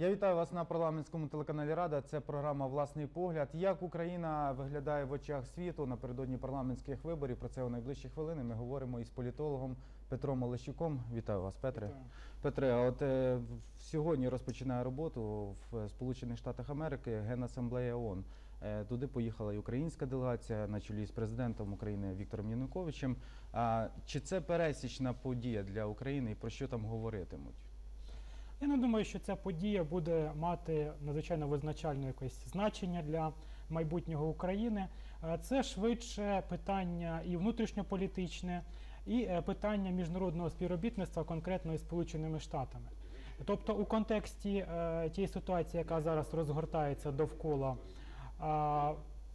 Я вітаю вас на парламентському телеканалі Рада. Це програма Власний погляд. Як Україна виглядає в очах світу напередодні парламентських виборів? Про це у найближчі хвилини. Ми говоримо із політологом Петром Олещуком. Вітаю вас, Петре. Вітаю. Петре, а от е, сьогодні розпочинає роботу в Сполучених Штатах Америки Генасамблея ООН. Е, Туди поїхала і українська делегація на чолі з президентом України Віктором Януковичем. А чи це пересічна подія для України і про що там говоритимуть? Я не думаю, що ця подія буде мати надзвичайно визначальне якесь значення для майбутнього України. Е, Це швидше питання і внутрішньополітичне, і е, питання міжнародного співробітництва конкретно із Сполученими Штатами. Тобто, у контексті е, тієї ситуації, яка зараз розгортається довкола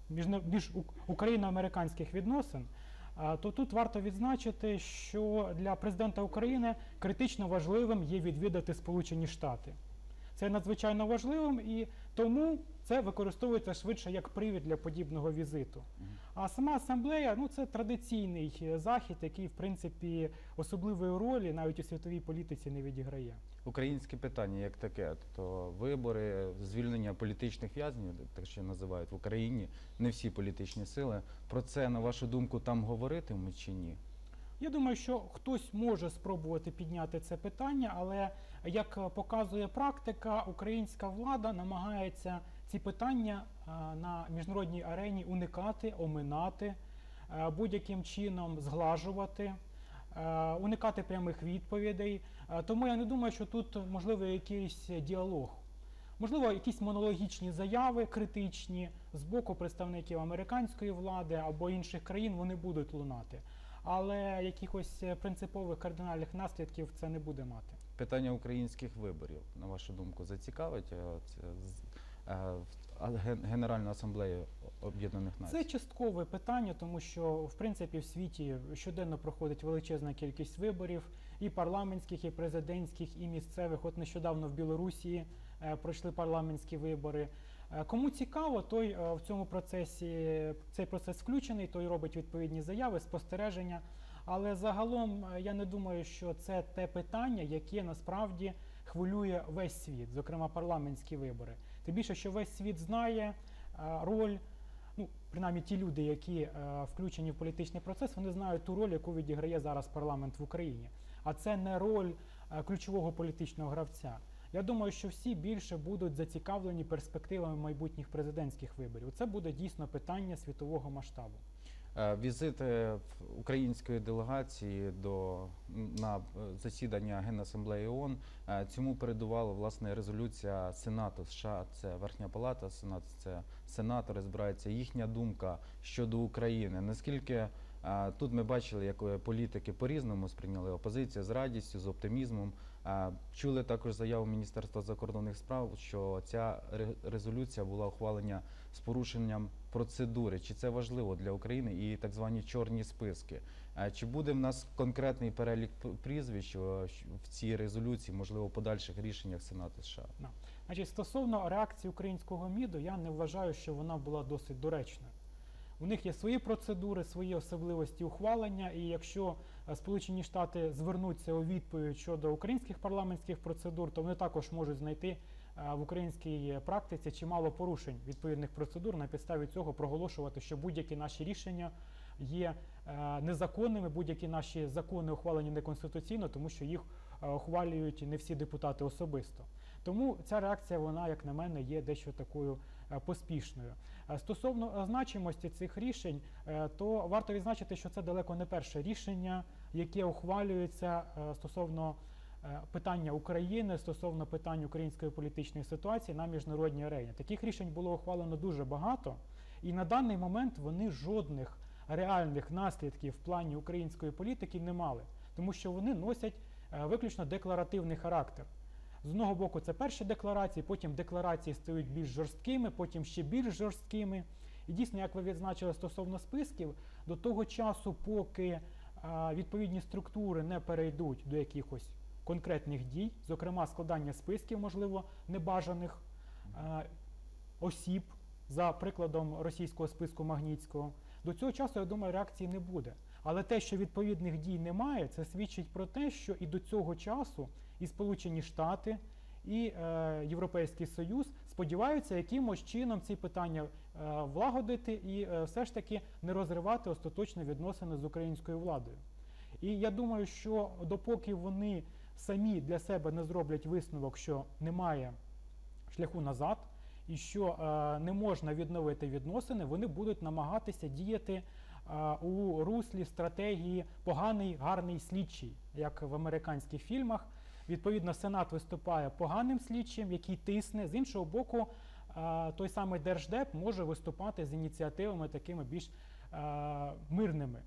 між ук- україно-американських відносин, то тут варто відзначити, що для президента України критично важливим є відвідати Сполучені Штати. Це надзвичайно важливим і тому це використовується швидше як привід для подібного візиту. А сама асамблея ну це традиційний е, захід, який в принципі особливої ролі навіть у світовій політиці не відіграє. Українське питання як таке, то вибори, звільнення політичних в'язнів, так що називають в Україні, не всі політичні сили. Про це, на вашу думку, там говоритимуть чи ні? Я думаю, що хтось може спробувати підняти це питання, але як показує практика, українська влада намагається ці питання е, на міжнародній арені уникати, оминати, е, будь-яким чином зглажувати. е, Уникати прямих відповідей, тому я не думаю, що тут можливий якийсь діалог. Можливо, якісь монологічні заяви критичні з боку представників американської влади або інших країн вони будуть лунати. Але якихось е, принципових кардинальних наслідків це не буде мати. Питання українських виборів, на вашу думку, зацікавить е, е, Генеральну асамблею Об'єднаних Націй? Це часткове питання, тому що в принципі в світі щоденно проходить величезна кількість виборів, і парламентських, і президентських, і місцевих. От нещодавно в Білорусі пройшли парламентські вибори. Е, Кому цікаво, той е, в цьому процесі цей процес включений, той робить відповідні заяви, спостереження. Але загалом е, я не думаю, що це те питання, яке насправді хвилює весь світ, зокрема парламентські вибори. Тим більше, що весь світ знає роль, ну принаймні ті люди, які включені в політичний процес, вони знають ту роль, яку відіграє зараз парламент в Україні. А це не роль ключового політичного гравця. Я думаю, що всі більше будуть зацікавлені перспективами майбутніх президентських виборів. Це буде дійсно питання світового масштабу. Е, Візит е, української делегації до на е, засідання Генасамблеї ООН цьому передувала власне резолюція Сенату США. Це Верхня Палата, Сенат це сенатори збираються. Їхня думка щодо України. Наскільки тут ми бачили, як політики по-різному сприйняли опозицію з радістю, з оптимізмом. Чули також заяву Міністерства закордонних справ, що ця ре- резолюція була ухвалена з порушенням процедури. Чи це важливо для України і так звані чорні списки? Чи буде в нас конкретний перелік прізвищ в цій резолюції, можливо, подальших рішеннях Сенату США? Значить, стосовно реакції українського МІДу, я не вважаю, що вона була досить доречною. У них є свої процедури, свої особливості ухвалення, і якщо е, Сполучені Штати звернуться у відповідь щодо українських парламентських процедур, то вони також можуть знайти е, в українській практиці чимало порушень відповідних процедур на підставі цього проголошувати, що будь-які наші рішення є е, незаконними, будь-які наші закони ухвалені неконституційно, тому що їх ухвалюють не всі депутати особисто. Тому ця реакція, вона, як на мене, є дещо такою е, поспішною. Е, Стосовно е, значимості цих рішень, то варто відзначити, що це далеко не перше рішення, яке ухвалюється стосовно питання України, стосовно питань української політичної ситуації на міжнародній арені. Таких рішень було ухвалено дуже багато, і на даний момент вони жодних реальних наслідків в плані української політики не мали, тому що вони носять виключно декларативний характер. З одного боку, це перші декларації, потім декларації стають більш жорсткими, потім ще більш жорсткими. І дійсно, як ви відзначили стосовно списків, до того часу, поки а, відповідні структури не перейдуть до якихось конкретних дій, зокрема складання списків, можливо, небажаних а, осіб, за прикладом російського списку Магнітського, до цього часу, я думаю, реакції не буде. Але те, що відповідних дій немає, це свідчить про те, що і до цього часу і Сполучені Штати, і е, Європейський Союз сподіваються якимось чином ці питання е, влагодити і е, все ж таки не розривати остаточно відносини з українською владою. І я думаю, що допоки вони самі для себе не зроблять висновок, що немає шляху назад, і що е, не можна відновити відносини, вони будуть намагатися діяти у руслі стратегії поганий, гарний слідчий, як в американських фільмах. Відповідно, Сенат виступає поганим слідчим, який тисне. З іншого боку, той самий Держдеп може виступати з ініціативами такими більш мирними.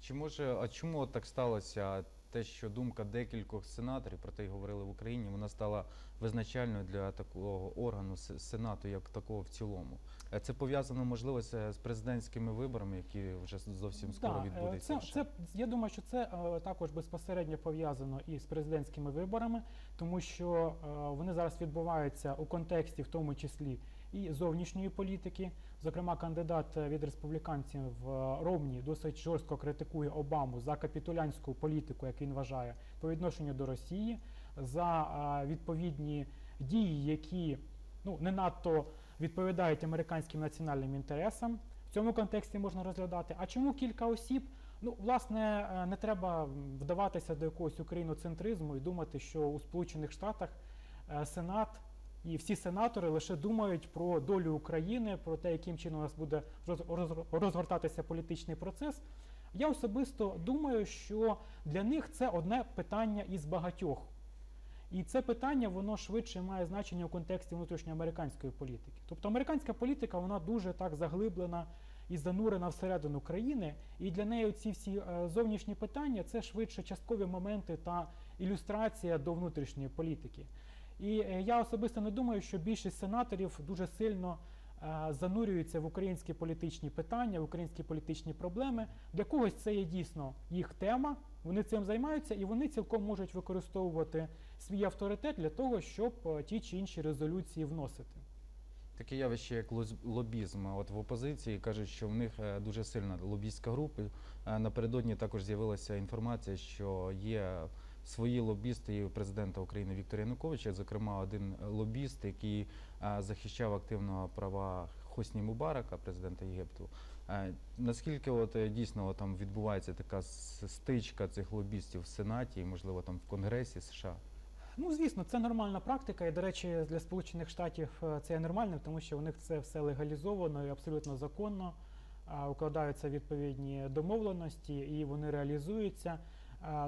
Чи може, а чому так сталося? Те, що думка декількох сенаторів, про те й говорили в Україні, вона стала визначальною для такого органу Сенату, як такого в цілому. Е, Це пов'язано, можливо, з з президентськими виборами, які вже зовсім скоро Да, е, відбудуться. Це, це, я думаю, що це е, також безпосередньо пов'язано із президентськими виборами, тому що е, вони зараз відбуваються у контексті, в тому числі і зовнішньої політики. Зокрема, кандидат е, від республіканців е, Ромні досить жорстко критикує Обаму за капітулянську політику, як він вважає, по відношенню до Росії, за е, відповідні дії, які ну не надто відповідають американським національним інтересам. В цьому контексті можна розглядати. А чому кілька осіб? Ну, власне, е, не треба вдаватися до якогось україноцентризму і думати, що у Сполучених Штатах е, Сенат і всі сенатори лише думають про долю України, про те, яким чином у нас буде роз- роз- розгортатися політичний процес. Я особисто думаю, що для них це одне питання із багатьох. І це питання воно швидше має значення у контексті внутрішньоамериканської політики. Тобто американська політика вона дуже так заглиблена і занурена всередину країни, і для неї ці всі е, зовнішні питання це швидше часткові моменти та ілюстрація до внутрішньої політики. І е, я особисто не думаю, що більшість сенаторів дуже сильно е, занурюються в українські політичні питання, в українські політичні проблеми. Для когось це є дійсно їх тема, вони цим займаються, і вони цілком можуть використовувати свій авторитет для того, щоб е, ті чи інші резолюції вносити. Таке явище, як лобізм. От в опозиції кажуть, що в них е, дуже сильна лобістська група. Е, Напередодні також з'явилася інформація, що є свої лобісти президента України Віктора Януковича, зокрема, один лобіст, який захищав активно права Хосні Мубарака, президента Єгипту. Наскільки от дійсно там відбувається така стичка цих лобістів в Сенаті і, можливо, там в Конгресі США? Ну, звісно, це нормальна практика, і, до речі, для Сполучених Штатів е, це є нормальним, тому що у них це все легалізовано і абсолютно законно. Укладаються відповідні домовленості і вони реалізуються.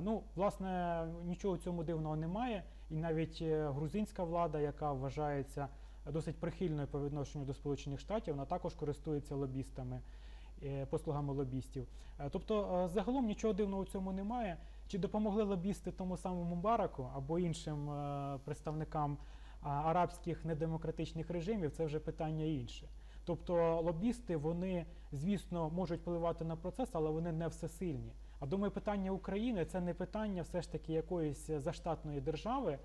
Ну, власне, нічого в цьому дивного немає. І навіть е, грузинська влада, яка вважається досить прихильною по відношенню до Сполучених Штатів, вона також користується лобістами, е, послугами лобістів. Е, Тобто, е, загалом нічого дивного в цьому немає. Чи допомогли лобісти тому самому Мубараку або іншим е, представникам а, арабських недемократичних режимів, це вже питання інше. Тобто лобісти, вони, звісно, можуть впливати на процес, але вони не всесильні. А думаю, питання України це не питання все ж таки якоїсь заштатної держави,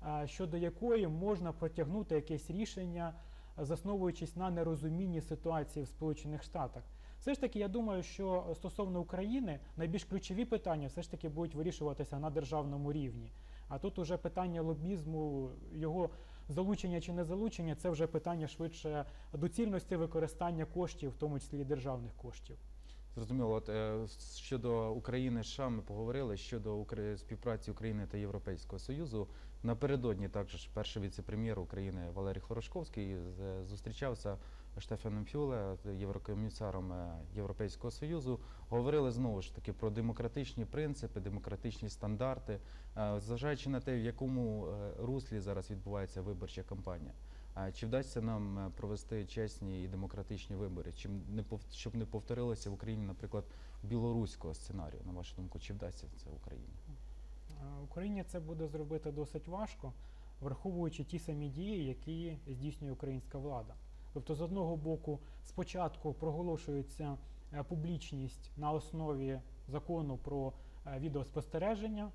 а, щодо якої можна протягнути якесь рішення, засновуючись на нерозумінні ситуації в Сполучених Штатах. Все ж таки, я думаю, що стосовно України найбільш ключові питання все ж таки будуть вирішуватися на державному рівні. А тут уже питання лобізму, його залучення чи не залучення, це вже питання швидше доцільності використання коштів, в тому числі державних коштів. Зрозуміло, от е, щодо України США ми поговорили щодо співпраці України та Європейського Союзу. Напередодні також перший віце-прем'єр України Валерій Хорошковський зустрічався з Штефаном Фюле, єврокомісаром е, Європейського Союзу. Говорили знову ж таки про демократичні принципи, демократичні стандарти, е, зважаючи на те, в якому е, руслі зараз відбувається виборча кампанія. Чи вдасться нам провести чесні і демократичні вибори? Чи не щоб не повторилося в Україні, наприклад, білоруського сценарію? На вашу думку, чи вдасться це Україні? Е, Україні це буде зробити досить важко, враховуючи ті самі дії, які здійснює українська влада. Тобто, з одного боку, спочатку проголошується е, публічність на основі закону про е, відеоспостереження.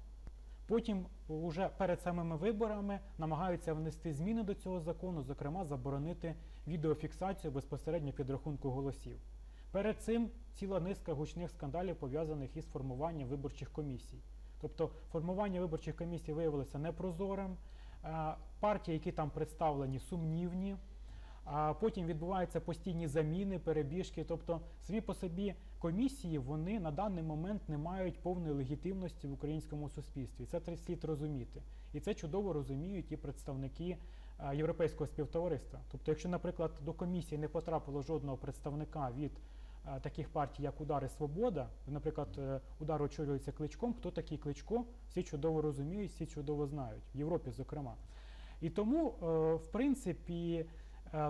Потім, уже перед самими виборами, намагаються внести зміни до цього закону, зокрема, заборонити відеофіксацію безпосередньо підрахунку голосів. Перед цим ціла низка гучних скандалів пов'язаних із формуванням виборчих комісій. Тобто формування виборчих комісій виявилося непрозорим, Е, Партії, які там представлені, сумнівні. А потім відбуваються постійні заміни, перебіжки. Тобто, самі по собі комісії вони на даний момент не мають повної легітимності в українському суспільстві. Це слід розуміти. І це чудово розуміють і представники європейського співтовариства. Тобто, якщо, наприклад, до комісії не потрапило жодного представника від таких партій, як Удар і Свобода, наприклад, е, удар очолюється кличком. Хто такий кличко? Всі чудово розуміють, всі чудово знають, в Європі, зокрема. І тому, е, в принципі,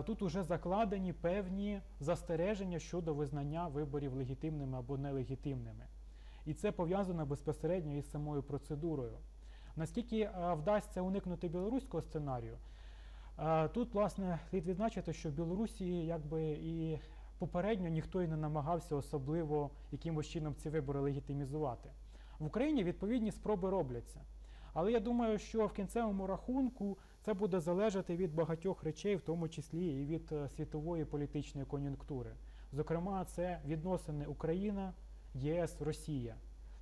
тут уже закладені певні застереження щодо визнання виборів легітимними або нелегітимними. І це пов'язано безпосередньо із самою процедурою. Наскільки е, вдасться уникнути білоруського сценарію, е, тут, власне, слід відзначити, що в Білорусі якби і попередньо ніхто і не намагався особливо якимось чином ці вибори легітимізувати. В Україні відповідні спроби робляться. Але я думаю, що в кінцевому рахунку це буде залежати від багатьох речей, в тому числі і від е, світової політичної кон'юнктури. Зокрема, це відносини Україна, ЄС, Росія.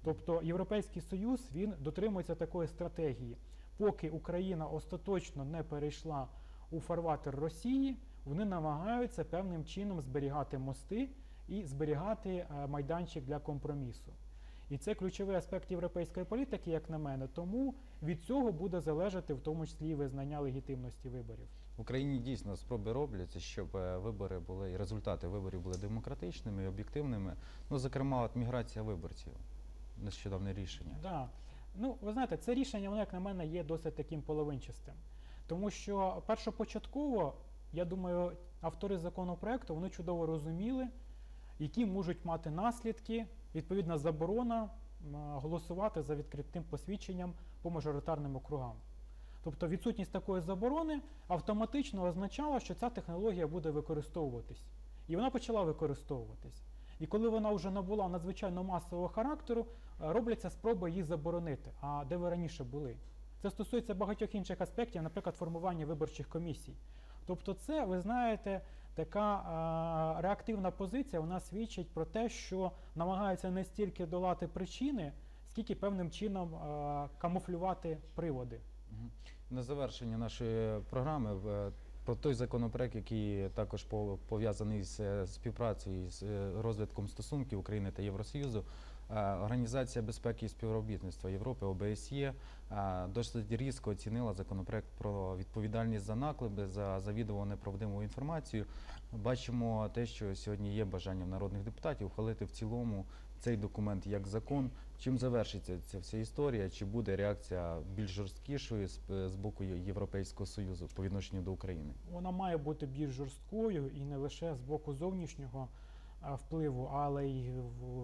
Тобто Європейський Союз він дотримується такої стратегії. Поки Україна остаточно не перейшла у фарватер Росії, вони намагаються певним чином зберігати мости і зберігати е, майданчик для компромісу. І це ключовий аспект європейської політики, як на мене. Тому від цього буде залежати в тому числі і визнання легітимності виборів. В Україні дійсно спроби робляться, щоб е, вибори були і результати виборів були демократичними і об'єктивними. Ну, зокрема, от міграція виборців. Нещодавне рішення. Да. Ну, ви знаєте, це рішення, воно, як на мене, є досить таким половинчастим. Тому що першопочатково, я думаю, автори законопроекту вони чудово розуміли, які можуть мати наслідки, відповідна заборона голосувати за відкритим посвідченням по мажоритарним округам. Тобто відсутність такої заборони автоматично означала, що ця технологія буде використовуватись. І вона почала використовуватись. І коли вона вже набула надзвичайно масового характеру, е, робляться спроби її заборонити. А де ви раніше були? Це стосується багатьох інших аспектів, наприклад, формування виборчих комісій. Тобто, це, ви знаєте, така е, реактивна позиція вона свідчить про те, що намагаються не стільки долати причини, скільки певним чином е, камуфлювати приводи. На завершення нашої програми в- про той законопроект, який також пов'язаний з е, співпрацею з е, розвитком стосунків України та Євросоюзу. Е, Організація безпеки і співробітництва Європи ОБСЄ е, досить різко оцінила законопроект про відповідальність за наклепи, за завідомо неправдиву інформацію. Бачимо те, що сьогодні є бажанням народних депутатів ухвалити в цілому цей документ як закон. Чим завершиться ця вся історія? Чи буде реакція більш жорсткішою з, боку Європейського союзу по відношенню до України? Вона має бути більш жорсткою і не лише з боку зовнішнього впливу, але й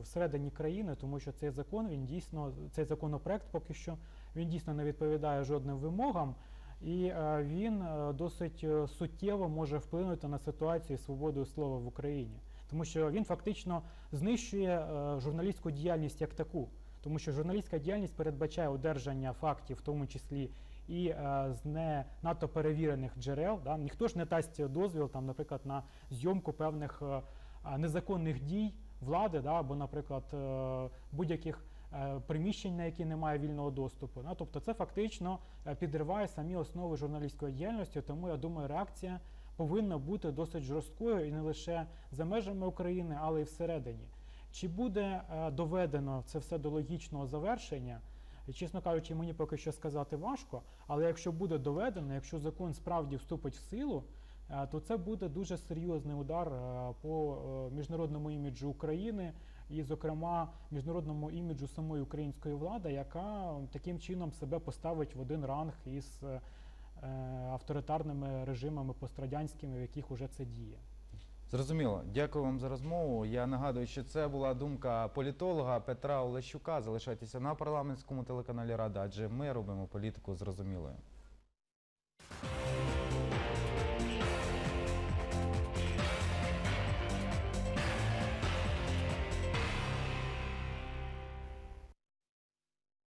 всередині країни, тому що цей закон він дійсно цей законопроект поки що він дійсно не відповідає жодним вимогам, і е, він е, досить е, суттєво може вплинути на ситуацію з свободою слова в Україні, тому що він фактично знищує е, журналістську діяльність як таку. Тому що журналістська діяльність передбачає одержання фактів, в тому числі і е, з не надто перевірених джерел. Да? Ніхто ж не дасть дозвіл, там, наприклад, на зйомку певних е, а, незаконних дій влади, да? або, наприклад, е, будь-яких е, приміщень, на які немає вільного доступу. Да? Тобто це фактично е, підриває самі основи журналістської діяльності, тому я думаю, реакція повинна бути досить жорсткою і не лише за межами України, але й всередині. Чи буде е, доведено це все до логічного завершення? Чесно кажучи, мені поки що сказати важко, але якщо буде доведено, якщо закон справді вступить в силу, е, то це буде дуже серйозний удар е, по е, міжнародному іміджу України і, зокрема, міжнародному іміджу самої української влади, яка таким чином себе поставить в один ранг із е, е, авторитарними режимами пострадянськими, в яких уже це діє. Зрозуміло. Дякую вам за розмову. Я нагадую, що це була думка політолога Петра Олещука. Залишайтеся на парламентському телеканалі Рада, адже ми робимо політику зрозумілою.